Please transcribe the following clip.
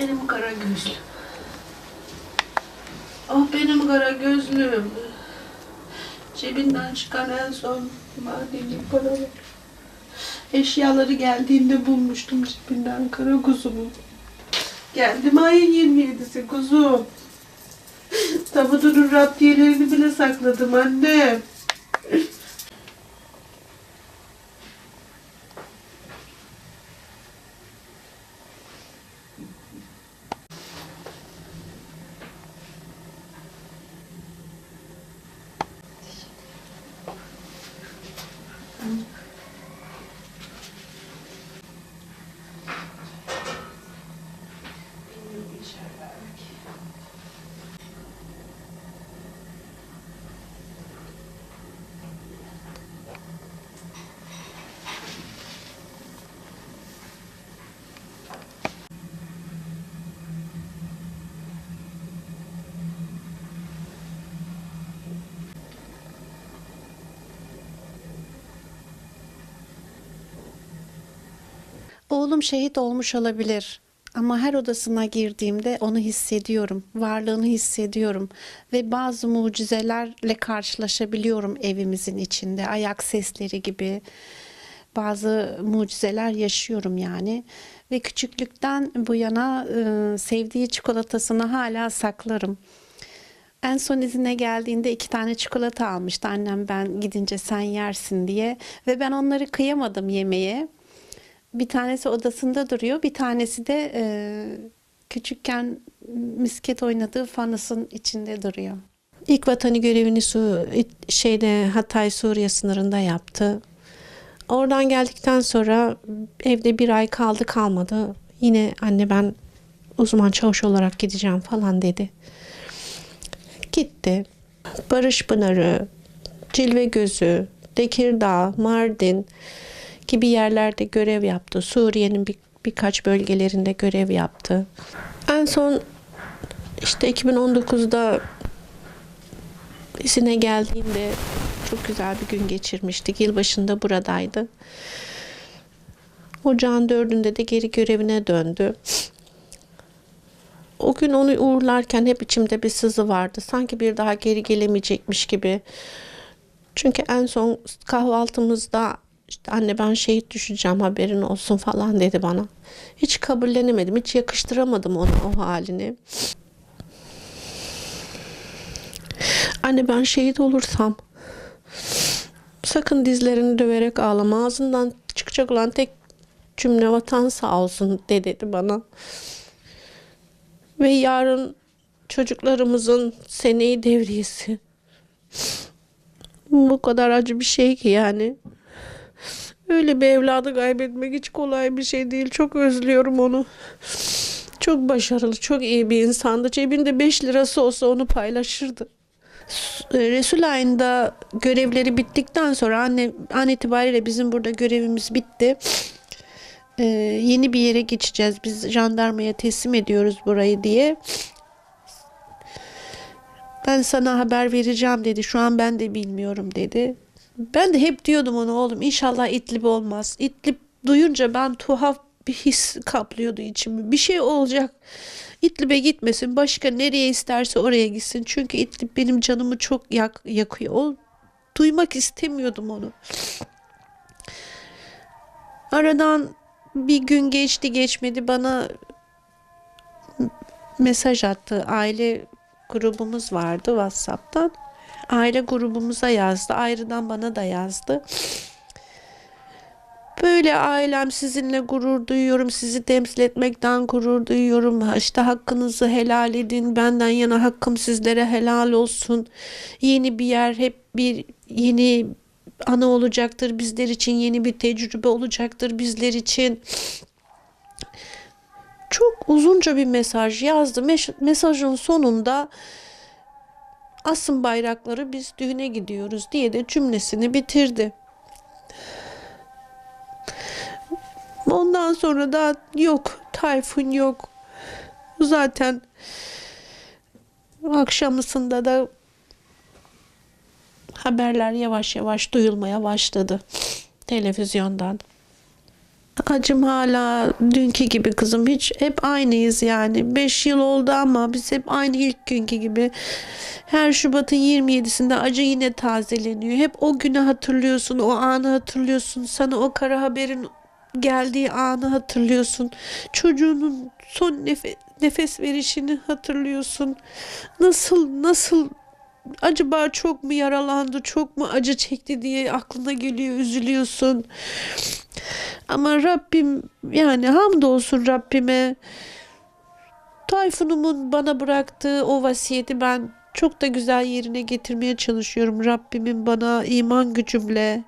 Benim kara gözlüm. Ah benim kara gözlüm. Cebinden çıkan en son madeni paralar. Eşyaları geldiğinde bulmuştum cebinden kara kuzumu. Geldim ayın 27'si kuzum. Tabutun raptiyelerini bile sakladım annem. Oğlum şehit olmuş olabilir. Ama her odasına girdiğimde onu hissediyorum. Varlığını hissediyorum. Ve bazı mucizelerle karşılaşabiliyorum evimizin içinde. Ayak sesleri gibi bazı mucizeler yaşıyorum yani. Ve küçüklükten bu yana e, sevdiği çikolatasını hala saklarım. En son izine geldiğinde iki tane çikolata almıştı annem ben gidince sen yersin diye. Ve ben onları kıyamadım yemeye. Bir tanesi odasında duruyor, bir tanesi de e, küçükken misket oynadığı fanusun içinde duruyor. İlk vatanı görevini su, şeyde Hatay Suriye sınırında yaptı. Oradan geldikten sonra evde bir ay kaldı kalmadı. Yine anne ben uzman çavuş olarak gideceğim falan dedi. Gitti. Barış Pınarı, Cilve Gözü, Tekirdağ, Mardin gibi yerlerde görev yaptı. Suriye'nin bir, birkaç bölgelerinde görev yaptı. En son işte 2019'da izine geldiğinde çok güzel bir gün geçirmiştik. Yılbaşında buradaydı. Ocağın dördünde de geri görevine döndü. O gün onu uğurlarken hep içimde bir sızı vardı. Sanki bir daha geri gelemeyecekmiş gibi. Çünkü en son kahvaltımızda işte anne ben şehit düşeceğim haberin olsun falan dedi bana. Hiç kabullenemedim. Hiç yakıştıramadım ona o halini. Anne ben şehit olursam sakın dizlerini döverek ağlama. Ağzından çıkacak olan tek cümle vatan sağ olsun de dedi bana. Ve yarın çocuklarımızın seneyi devriyesi. Bu kadar acı bir şey ki yani. Öyle bir evladı kaybetmek hiç kolay bir şey değil. Çok özlüyorum onu. Çok başarılı, çok iyi bir insandı. Cebinde 5 lirası olsa onu paylaşırdı. Resul ayında görevleri bittikten sonra anne an itibariyle bizim burada görevimiz bitti. Ee, yeni bir yere geçeceğiz. Biz jandarmaya teslim ediyoruz burayı diye. Ben sana haber vereceğim dedi. Şu an ben de bilmiyorum dedi. Ben de hep diyordum ona oğlum inşallah İdlib olmaz. İdlib duyunca ben tuhaf bir his kaplıyordu içimi. Bir şey olacak. İdlib'e gitmesin. Başka nereye isterse oraya gitsin. Çünkü İdlib benim canımı çok yak yakıyor. O, duymak istemiyordum onu. Aradan bir gün geçti geçmedi bana mesaj attı. Aile grubumuz vardı WhatsApp'tan. Aile grubumuza yazdı. Ayrıdan bana da yazdı. Böyle ailem sizinle gurur duyuyorum. Sizi temsil etmekten gurur duyuyorum. İşte hakkınızı helal edin. Benden yana hakkım sizlere helal olsun. Yeni bir yer hep bir yeni ana olacaktır bizler için. Yeni bir tecrübe olacaktır bizler için. Çok uzunca bir mesaj yazdı. Mesajın sonunda asın bayrakları biz düğüne gidiyoruz diye de cümlesini bitirdi. Ondan sonra da yok Tayfun yok. Zaten akşamısında da haberler yavaş yavaş duyulmaya başladı televizyondan. Acım hala dünkü gibi kızım. Hiç hep aynıyız yani. 5 yıl oldu ama biz hep aynı ilk günkü gibi. Her Şubat'ın 27'sinde acı yine tazeleniyor. Hep o günü hatırlıyorsun, o anı hatırlıyorsun. Sana o kara haberin geldiği anı hatırlıyorsun. Çocuğunun son nefe- nefes verişini hatırlıyorsun. Nasıl nasıl acaba çok mu yaralandı, çok mu acı çekti diye aklına geliyor, üzülüyorsun. Ama Rabbim yani hamdolsun Rabbime. Tayfun'umun bana bıraktığı o vasiyeti ben çok da güzel yerine getirmeye çalışıyorum. Rabbimin bana iman gücümle,